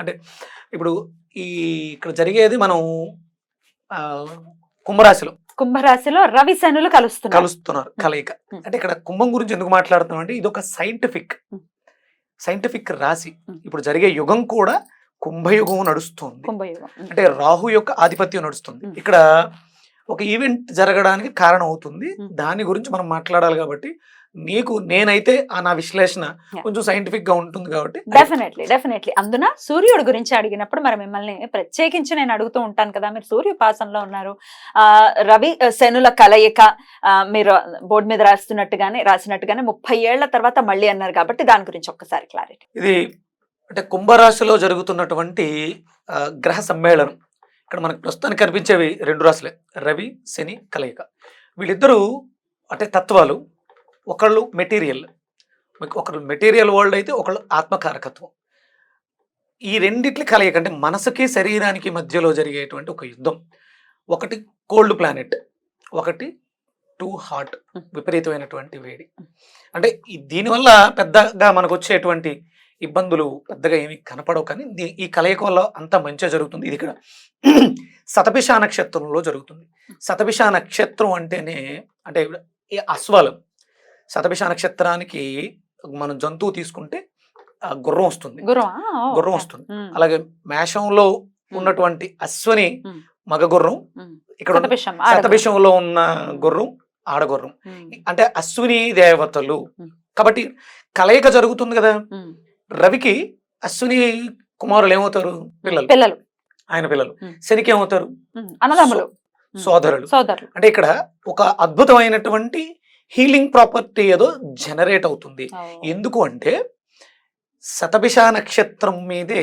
అంటే ఇప్పుడు ఈ ఇక్కడ జరిగేది మనం ఆ, కుంభరాశిలో కుంభరాశిలో రవి శనులు కలుస్తున్నారు కలుస్తున్నారు కలయిక. అంటే ఇక్కడ కుంభం గురించి ఎందుకు మాట్లాడుతున్నాం అంటే ఇది ఒక సైంటిఫిక్. సైంటిఫిక్ రాశి. ఇప్పుడు జరిగే యుగం కూడా కుంభయుగం నడుస్తుంది. అంటే రాహు యొక్క ఆధిపత్యం నడుస్తుంది. ఇక్కడ ఒక ఈవెంట్ జరగడానికి కారణం అవుతుంది. దాని గురించి మనం మాట్లాడాలి కాబట్టి నీకు నేనైతే ఆ నా విశ్లేషణ. కొంచెం సైంటిఫిక్గా ఉంటుంది కాబట్టి డెఫినెట్లీ డెఫినెట్లీ అందున సూర్యుడు గురించి అడిగినప్పుడు మరి మిమ్మల్ని ప్రత్యేకించి నేను అడుగుతూ ఉంటాను కదా మీరు సూర్యోపాసనలో ఉన్నారు. ఆ రవి శనుల కలయిక మీరు బోర్డు మీద రాస్తున్నట్టుగానే రాసినట్టుగానే ముప్పై ఏళ్ళ తర్వాత మళ్ళీ అన్నారు కాబట్టి దాని గురించి ఒక్కసారి క్లారిటీ ఇది అంటే కుంభరాశిలో జరుగుతున్నటువంటి గ్రహ సమ్మేళనం. ఇక్కడ మనకు ప్రస్తుతానికి కనిపించేవి రెండు రాశులే రవి శని కలయిక. వీళ్ళిద్దరూ అంటే తత్వాలు ఒకళ్ళు మెటీరియల్ ఒకళ్ళు మెటీరియల్ వరల్డ్ అయితే ఒకళ్ళు ఆత్మకారకత్వం. ఈ రెండిట్ల కలయిక అంటే మనసుకి శరీరానికి మధ్యలో జరిగేటువంటి ఒక యుద్ధం. ఒకటి కోల్డ్ ప్లానెట్ ఒకటి టూ హాట్ విపరీతమైనటువంటి వేడి. అంటే దీనివల్ల పెద్దగా మనకు వచ్చేటువంటి ఇబ్బందులు పెద్దగా ఏమి కనపడవు కానీ దీ- ఈ కలయిక వల్ల అంత మంచిగా జరుగుతుంది. ఇది ఇక్కడ శతభిష నక్షత్రంలో జరుగుతుంది. శతభిష నక్షత్రం అంటేనే అంటే ఈ అశ్వాలు శతభిష నక్షత్రానికి మనం జంతువు తీసుకుంటే ఆ గుర్రం వస్తుంది. గురు గుర్రం వస్తుంది. అలాగే మేషంలో ఉన్నటువంటి అశ్వని. మగ గుర్రం ఇక్కడ శతభిషంలో ఉన్న గుర్రం ఆడగుర్రం అంటే అశ్విని దేవతలు. కాబట్టి కలయిక జరుగుతుంది కదా. రవికి అశ్విని కుమారులు ఏమవుతారు? పిల్లలు. పిల్లలు. ఆయన పిల్లలు. శనికి ఏమవుతారు? సోదరులు. సోదరులు. అంటే ఇక్కడ ఒక అద్భుతమైనటువంటి హీలింగ్ ప్రాపర్టీ ఏదో జనరేట్ అవుతుంది. ఎందుకు అంటే శతభిష నక్షత్రం మీదే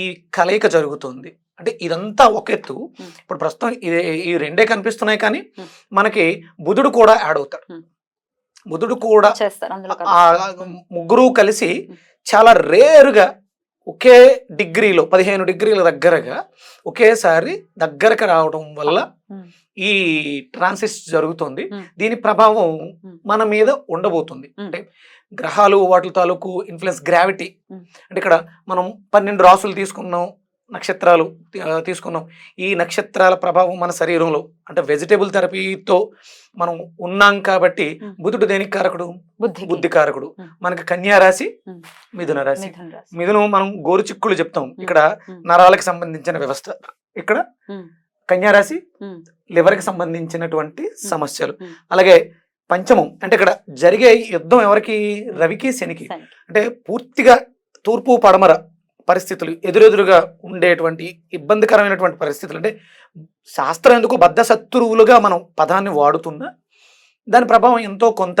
ఈ కలయిక జరుగుతుంది. అంటే ఇదంతా ఒక ఎత్తు. ఇప్పుడు ప్రస్తుతం ఇది ఈ రెండే కనిపిస్తున్నాయి కానీ. మనకి బుధుడు కూడా యాడ్ అవుతాడు. బుధుడు కూడా ముగ్గురు కలిసి చాలా రేరుగా ఒకే డిగ్రీలో పదిహేను డిగ్రీల దగ్గరగా ఒకేసారి దగ్గరకు రావడం వల్ల. ఈ ట్రాన్సిస్ జరుగుతుంది. దీని ప్రభావం. మన మీద ఉండబోతుంది. అంటే గ్రహాలు వాటి తాలూకు ఇన్ఫ్లుయెన్స్ గ్రావిటీ. అంటే ఇక్కడ మనం పన్నెండు రాసులు తీసుకున్నాం నక్షత్రాలు తీసుకున్నాం. ఈ నక్షత్రాల ప్రభావం మన శరీరంలో అంటే వెజిటేబుల్ థెరపీతో మనం ఉన్నాం కాబట్టి. బుధుడు దేనికి కారకుడు? బుద్ధి బుద్ధి కారకుడు. మనకి కన్యా రాశి. మిథున రాశి. మిథున మనం గోరుచిక్కులు చెప్తాం. ఇక్కడ. నరాలకు సంబంధించిన వ్యవస్థ. ఇక్కడ కన్యా రాశి లివర్కి సంబంధించినటువంటి సమస్యలు. అలాగే పంచమం అంటే ఇక్కడ జరిగే యుద్ధం ఎవరికి? రవికి శనికి. అంటే పూర్తిగా తూర్పు పడమర పరిస్థితులు ఎదురెదురుగా ఉండేటువంటి ఇబ్బందికరమైనటువంటి పరిస్థితులు. అంటే శాస్త్రం ఎందుకు బద్ధ శత్రువులుగా మనం పదాన్ని వాడుతున్నా దాని ప్రభావం ఎంతో కొంత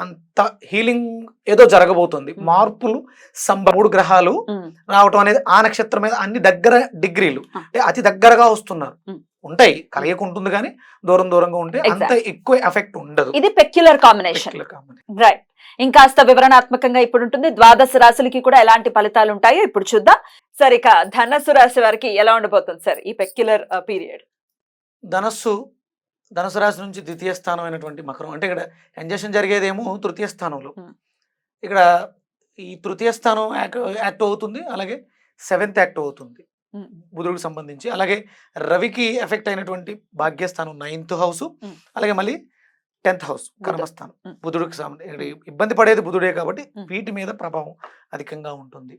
అంత హీలింగ్ ఏదో జరగబోతుంది. మార్పులు మూడు గ్రహాలు రావటం అనేది ఆ నక్షత్రం మీద అన్ని దగ్గర డిగ్రీలు. అంటే అతి దగ్గరగా వస్తున్నారు. ఉంటాయి కలయిక ఉంటుంది కానీ దూరం దూరంగా ఉంటే అంత. ఎక్కువ ఎఫెక్ట్ ఉండదు ఇది పెక్యులర్ కాంబినేషన్. రైట్ ఇంకాస్త వివరణాత్మకంగా ఇప్పుడు ఉంటుంది ద్వాదశ రాశులకి కూడా ఎలాంటి ఫలితాలు ఉంటాయో ఇప్పుడు చూద్దాం సార్ ఇక ధనస్సు రాశి వారికి ఎలా ఉండబోతుంది సార్ ఈ పెక్యులర్ పీరియడ్ ధనస్సు ధనుసు రాశి నుంచి ద్వితీయ స్థానం అయినటువంటి మకరం అంటే ఇక్కడ కంజెషన్ జరిగేదేమో తృతీయ స్థానంలో Hmm. ఇక్కడ ఈ తృతీయ స్థానం యాక్ట్ యాక్ట్ అవుతుంది అలాగే సెవెంత్ యాక్ట్ అవుతుంది Hmm. బుధుడికి సంబంధించి అలాగే రవికి ఎఫెక్ట్ అయినటువంటి భాగ్యస్థానం నైన్త్ హౌస్ Hmm. అలాగే మళ్ళీ టెన్త్ హౌస్. కర్మస్థానం. బుధుడికి సంబంధించి ఇబ్బంది పడేది బుధుడే కాబట్టి. వీటి మీద ప్రభావం అధికంగా ఉంటుంది.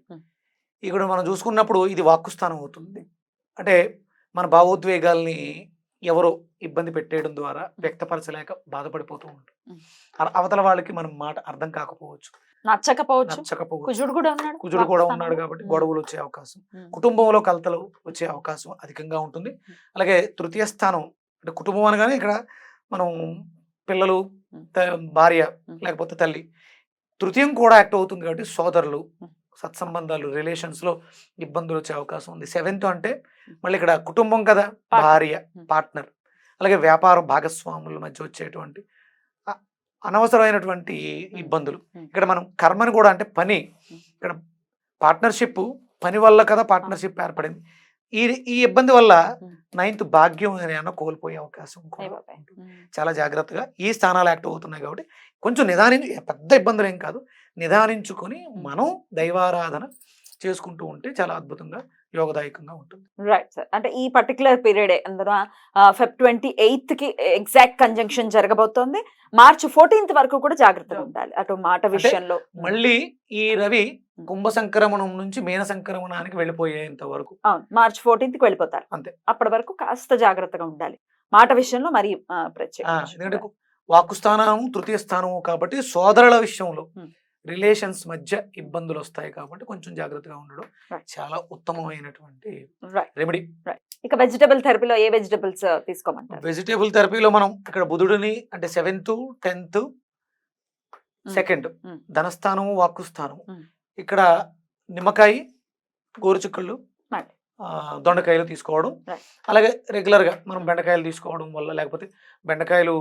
ఇక్కడ మనం చూసుకున్నప్పుడు ఇది వాక్కు స్థానం అవుతుంది అంటే మన భావోద్వేగాల్ని ఎవరో ఇబ్బంది పెట్టేయడం ద్వారా వ్యక్తపరచలేక బాధపడిపోతూ ఉంటాం. అల- అవతల వాళ్ళకి మనం మాట అర్థం కాకపోవచ్చు. నచ్చకపోవచ్చు. నచ్చకపోవచ్చు. కుజుడు కూడా ఉన్నాడు. కుజుడు కూడా. ఉన్నాడు కాబట్టి గొడవలు వచ్చే అవకాశం. కుటుంబంలో కలతలు వచ్చే అవకాశం అధికంగా ఉంటుంది. అలాగే తృతీయ స్థానం అంటే కుటుంబం అనగానే ఇక్కడ మనం పిల్లలు భార్య. లేకపోతే తల్లి తృతీయం కూడా యాక్ట్ అవుతుంది కాబట్టి సోదరులు. సత్సంబంధాలు రిలేషన్స్లో ఇబ్బందులు వచ్చే అవకాశం ఉంది. సెవెంత్ అంటే మళ్ళీ ఇక్కడ కుటుంబం కదా. భార్య. పార్ట్నర్. అలాగే వ్యాపార భాగస్వాముల మధ్య వచ్చేటువంటి అనవసరమైనటువంటి ఇబ్బందులు. ఇక్కడ మనం కర్మని కూడా అంటే పని. ఇక్కడ పార్ట్నర్షిప్ పని వల్ల కదా పార్ట్నర్షిప్ ఏర్పడింది. ఈ ఈ ఇబ్బంది వల్ల. నైన్త్ భాగ్యం ఏమైనా కోల్పోయే అవకాశం కూడా చాలా జాగ్రత్తగా ఈ స్థానాలు యాక్టివ్ అవుతున్నాయి కాబట్టి కొంచెం నిదాని పెద్ద ఇబ్బందులు ఏం కాదు. నిదానించుకొని మనం దైవారాధన చేసుకుంటూ ఉంటే చాలా అద్భుతంగా యోగదాయకంగా ఉంటుంది. Right sir. అంటే ఈ పర్టికులర్ పీరియడ్ అందులో ఫెబ్ ట్వంటీ ఎయిత్కి ఎగ్జాక్ట్ కంజంక్షన్ జరగబోతోంది. మార్చ్ ఫోర్టీన్త్ వరకు కూడా జాగ్రత్తగా ఉండాలి అటు మాట విషయంలో. మళ్ళీ ఈ రవి కుంభ సంక్రమణం నుంచి మీన సంక్రమణానికి వెళ్ళిపోయేంత వరకు. మార్చ్ ఫోర్టీన్త్కి వెళ్ళిపోతారు. అంతే. అప్పటి వరకు కాస్త జాగ్రత్తగా ఉండాలి. మాట విషయంలో మరి కూడా. వాక్కు స్థానం తృతీయ స్థానము కాబట్టి సోదరుల విషయంలో. రిలేషన్స్ మధ్య ఇబ్బందులు వస్తాయి కాబట్టి కొంచెం జాగ్రత్తగా ఉండడం. చాలా ఉత్తమమైనటువంటి. రెమెడీ ఇక వెజిటబుల్ థెరపీలో ఏ వెజిటబుల్స్ తీసుకోమంటారు వెజిటేబుల్ థెరపీలో మనం ఇక్కడ బుధుడిని అంటే సెవెంత్ టెన్త్ సెకండ్. ధనస్థానము వాక్కుస్థానము మ్మ్. ఇక్కడ నిమ్మకాయ గోరుచుక్కళ్ళు దొండకాయలు తీసుకోవడం. అలాగే రెగ్యులర్గా మనం బెండకాయలు తీసుకోవడం వల్ల లేకపోతే బెండకాయలు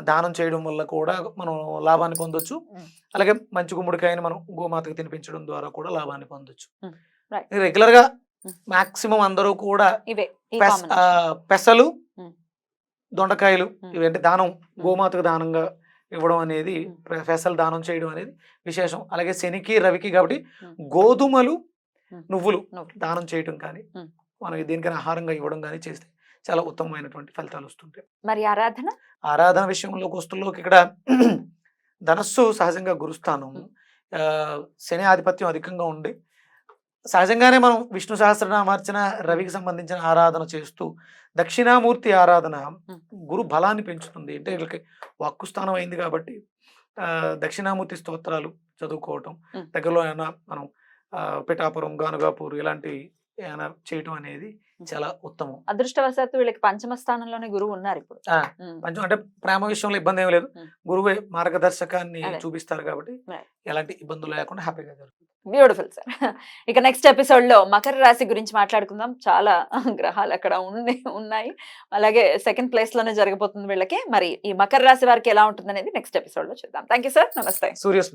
దానం చేయడం వల్ల కూడా మనం లాభాన్ని పొందొచ్చు. అలాగే మంచి గుమ్మడికాయని మనం గోమాతకు తినిపించడం ద్వారా కూడా లాభాన్ని పొందొచ్చు. రెగ్యులర్గా. మాక్సిమం అందరూ కూడా. పెసలు. దొండకాయలు. ఇవంటే దానం గోమాతకు దానంగా ఇవ్వడం అనేది పెసలు దానం చేయడం అనేది విశేషం అలాగే శనికి రవికి కాబట్టి. గోధుమలు. నువ్వులు. దానం చేయడం కానీ. మనకి దేనికైనా ఆహారంగా ఇవ్వడం కానీ చేస్తే చాలా ఉత్తమమైనటువంటి ఫలితాలు వస్తుంటాయి. మరి ఆరాధన? ఆరాధన విషయంలోకి వస్తుల్లోకి ఇక్కడ ధనస్సు సహజంగా గురుస్థానం. శని ఆధిపత్యం అధికంగా ఉండి సహజంగానే మనం విష్ణు సహస్రనామార్చన రవికి సంబంధించిన ఆరాధన చేస్తూ దక్షిణామూర్తి ఆరాధన. గురు బలాన్ని పెంచుతుంది. అంటే వీళ్ళకి వాక్కు స్థానం అయింది కాబట్టి దక్షిణామూర్తి స్తోత్రాలు చదువుకోవటం. దగ్గరలో ఏమైనా మనం పిఠాపురం గానుగాపూర్ ఇలాంటి ఏమైనా చేయటం అనేది చాలా ఉత్తమం. అదృష్టవశాత్తు వీళ్ళకి పంచమ స్థానంలోనే గురువు ఉన్నారు ఇప్పుడు. కొంచెం అంటే ప్రేమ విషయంలో ఇబ్బంది ఏం లేదు. గురువే మార్గదర్శకాన్ని. చూపిస్తారు కాబట్టి. ఎలాంటి ఇబ్బందులు లేకుండా హ్యాపీగా జరుగుతుంది బ్యూటిఫుల్ సార్. ఇక నెక్స్ట్ ఎపిసోడ్లో మకర రాశి గురించి మాట్లాడుకుందాం. చాలా గ్రహాలు అక్కడ ఉన్నాయి ఉన్నాయి. అలాగే సెకండ్ ప్లేస్లోనే జరగబోతుంది వీళ్ళకి. మరి ఈ మకర రాశి వారికి ఎలా ఉంటుంది అనేది నెక్స్ట్ ఎపిసోడ్లో చూద్దాం. Thank you sir. నమస్తే. సూర్యస్మృతి